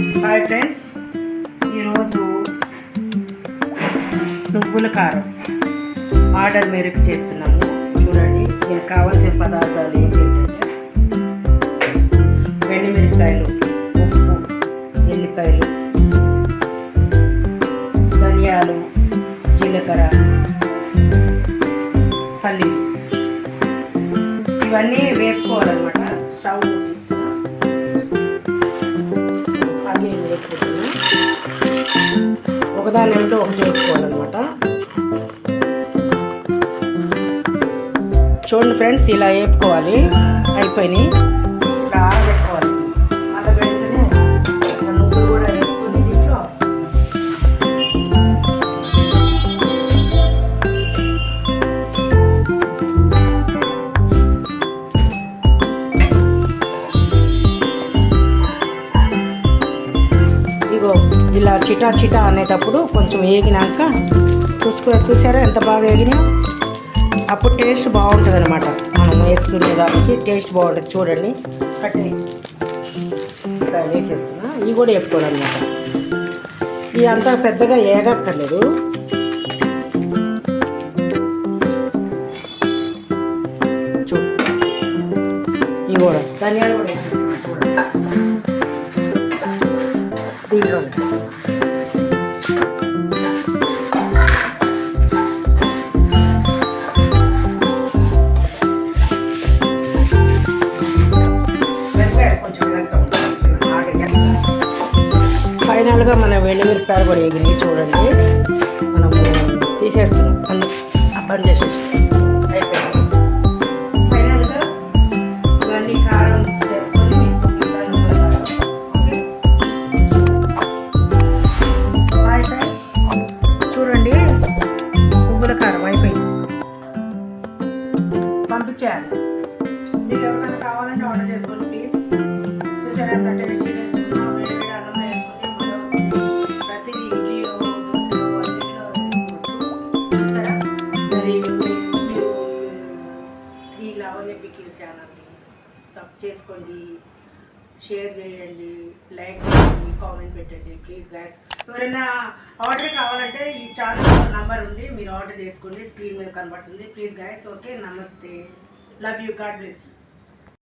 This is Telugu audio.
హాయ్ ఫ్రెండ్స్ ఈరోజు నువ్వుల కారం ఆర్డర్ మేరకు చేస్తున్నాము చూడండి దీనికి కావాల్సిన పదార్థాలు ఏంటంటే మిరపకాయలు ఉప్పు ఎల్లిపాయలు ధనియాలు జీలకర్ర పల్లీలు. ఇవన్నీ వేపుకోవాలన్నమాట. స్టవ్ ఒకదాని వెంట ఒకటి వేపుకోవాలన్నమాట చూడండి ఫ్రెండ్స్ ఇలా వేపుకోవాలి అయిపోయినాయి. ఇలా చిటా చిటా అనేటప్పుడు కొంచెం వేగినాక చూసుకో చూసారా ఎంత బాగా వేగినా అప్పుడు టేస్ట్ బాగుంటుంది అనమాట మనం వేసుకునే దానికి టేస్ట్ బాగుంటుంది. చూడండి. కట్టి ఇలా వేసేస్తున్నా. ఇవి కూడా వేపుకోవాలన్నమాట. ఇవి అంతా పెద్దగా ఏగక్కర్లేదు. చూ ఇవి కూడా. ధనియాలు కూడా వేసేస్తున్నా ఫైనల్గా మన మిరపకాయలు కూడా ఎగిరి చూడండి. మనం తీసేస్తున్నాం. కావాలంటే ఆర్డర్ చేసుకోండి ప్లీజ్ చూసారా ఎంత టేస్టీ ప్రతిదీ సబ్ చేసుకోండి షేర్ చేయండి లైక్ చేయండి కామెంట్ పెట్టండి ప్లీజ్ గైస్ ఎవరైనా ఆర్డర్ కావాలంటే ఈ ఛానల్ నంబర్ ఉంది మీరు ఆర్డర్ చేసుకోండి స్క్రీన్ మీద కనబడుతుంది ప్లీజ్ గైస్ ఓకే నమస్తే love you God bless you